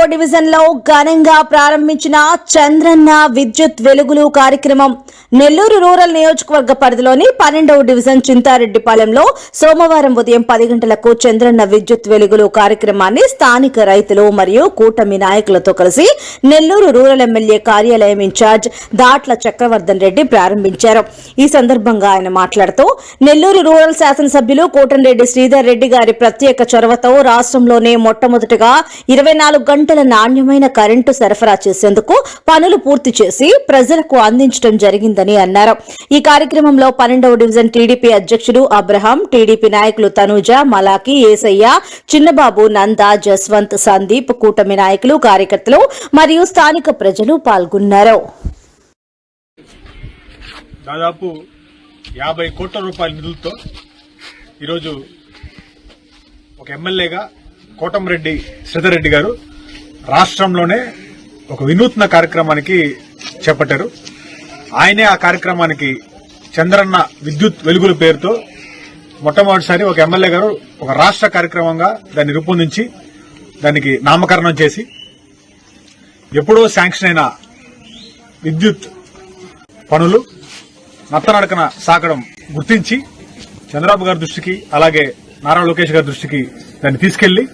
పన్నెండవ డివిజన్లో ఘనంగా ప్రారంభించిన చంద్రన్న విద్యుత్ వెలుగులు కార్యక్రమం నెల్లూరు రూరల్ నియోజకవర్గ పరిధిలోని పన్నెండవ డివిజన్ చింతారెడ్డిపాలెంలో సోమవారం ఉదయం పది గంటలకు చంద్రన్న విద్యుత్ వెలుగులు కార్యక్రమాన్ని స్థానిక రైతులు మరియు కూటమి నాయకులతో కలిసి నెల్లూరు రూరల్ ఎమ్మెల్యే కార్యాలయం ఇన్ఛార్జ్ దాట్ల చక్రవర్ధన్ రెడ్డి ప్రారంభించారు. ఈ సందర్భంగా ఆయన మాట్లాడుతూ నెల్లూరు రూరల్ శాసనసభ్యులు కోటంరెడ్డి శ్రీధర్ రెడ్డి గారి ప్రత్యేక చొరవతో రాష్ట్రంలోనే మొట్టమొదటిగా ఇరవై నాలుగు గంటలు నాణ్యమైన కరెంటు సరఫరా చేసేందుకు పనులు పూర్తి చేసి ప్రజలకు అందించడం జరిగిందని అన్నారు. ఈ కార్యక్రమంలో పన్నెండవ డివిజన్ టీడీపీ అధ్యక్షుడు అబ్రహాం టీడీపీ నాయకులు తనూజ మలాకి ఏసయ్య చిన్నబాబు నంద జస్వంత్ సందీప్ కూటమి నాయకులు కార్యకర్తలు మరియు స్థానిక ప్రజలు పాల్గొన్నారు. దాదాపు యాభై కోట్ల రూపాయల నిధులతో ఈరోజు ఒక ఎమ్మెల్యేగా కోటంరెడ్డి శ్రీధర్రెడ్డి గారు రాష్ట్రంలోనే ఒక వినూత్న కార్యక్రమానికి చేపట్టారు. ఆయనే ఆ కార్యక్రమానికి చంద్రన్న విద్యుత్ వెలుగుల పేరుతో మొట్టమొదటిసారి ఒక ఎమ్మెల్యే గారు ఒక రాష్ట్ర కార్యక్రమంగా దాన్ని రూపొందించి దానికి నామకరణం చేసి ఎప్పుడో శాంక్షన్ అయిన విద్యుత్ పనులు నత్తనడకన సాగడం గుర్తించి చంద్రబాబు గారి దృష్టికి అలాగే నారా లోకేష్ గారి దృష్టికి దాన్ని తీసుకెళ్ళి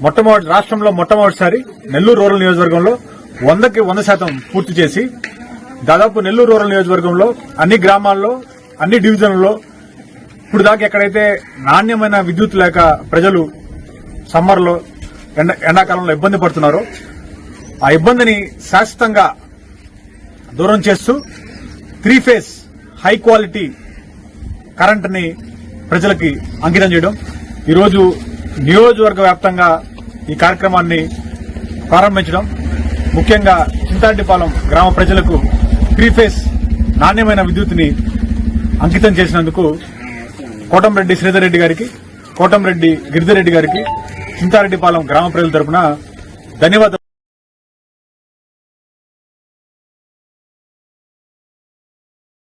మొట్టమొదటి రాష్ట్రంలో మొట్టమొదటిసారి నెల్లూరు రూరల్ నియోజకవర్గంలో వందకి వంద శాతం పూర్తి చేసి దాదాపు నెల్లూరు రూరల్ నియోజకవర్గంలో అన్ని గ్రామాల్లో అన్ని డివిజన్లలో ఇప్పుడు దాకా ఎక్కడైతే నాణ్యమైన విద్యుత్ లేక ప్రజలు సమ్మర్లో ఎండ ఎండాకాలంలో ఇబ్బంది పడుతున్నారో ఆ ఇబ్బందిని శాశ్వతంగా దూరం చేస్తూ త్రీ ఫేస్ హై క్వాలిటీ కరెంట్ని ప్రజలకి అంకితం చేయడం. ఈరోజు నియోజకవర్గ వ్యాప్తంగా ఈ కార్యక్రమాన్ని ప్రారంభించడం ముఖ్యంగా చింతారెడ్డిపాలెం గ్రామ ప్రజలకు త్రీ ఫేస్ నాణ్యమైన విద్యుత్ని అంకితం చేసినందుకు కోటంరెడ్డి శ్రీధర్ రెడ్డి గారికి కోటంరెడ్డి గిరిధర్ రెడ్డి గారికి చింతారెడ్డిపాలెం గ్రామ ప్రజల తరపున ధన్యవాదాలు